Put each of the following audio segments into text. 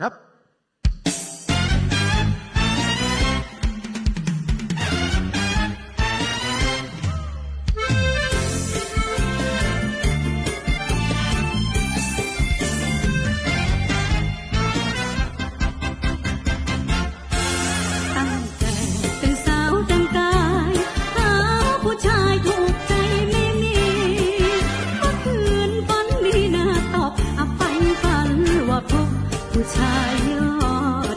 ครับ maior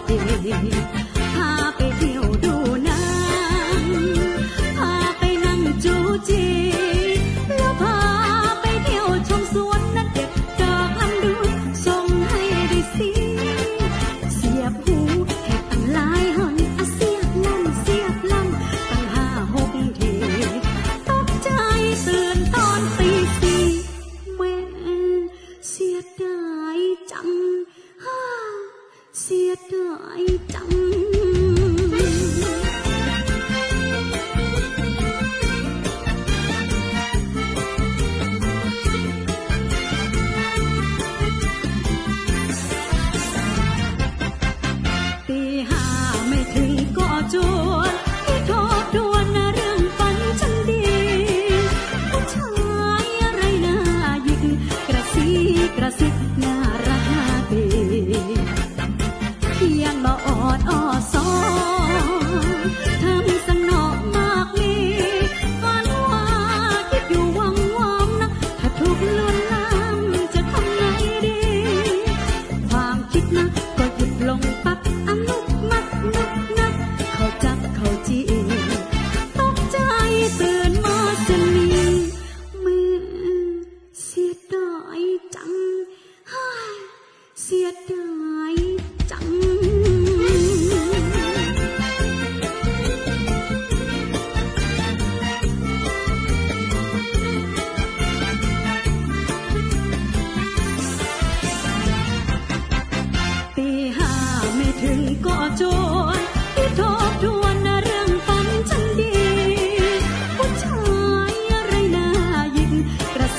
siết hại trong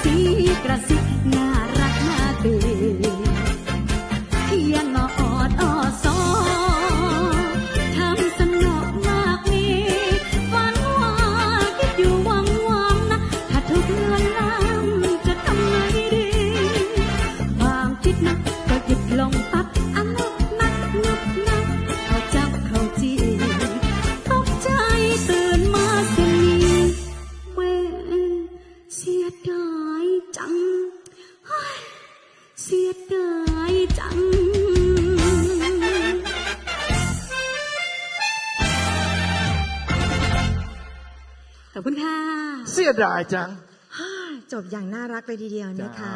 ซิกระซิบน่ารักน่าตื่นเพียงมาออดออซอทำสนุกมากมีฝันว่าคิดอยู่หวังหวังนะ ถ้าทุกเรื่อนล้ำจะทำไงดี ความคิดนะก็หยุดลงปั๊บอันนุกนักนุกนักเขาจับเขาจีตกใจตื่นมาเสียนี้เวเสียดาย ขอบคุณค่ะ เสียดายจัง จบอย่างน่ารักเลยทีเดียวนะคะ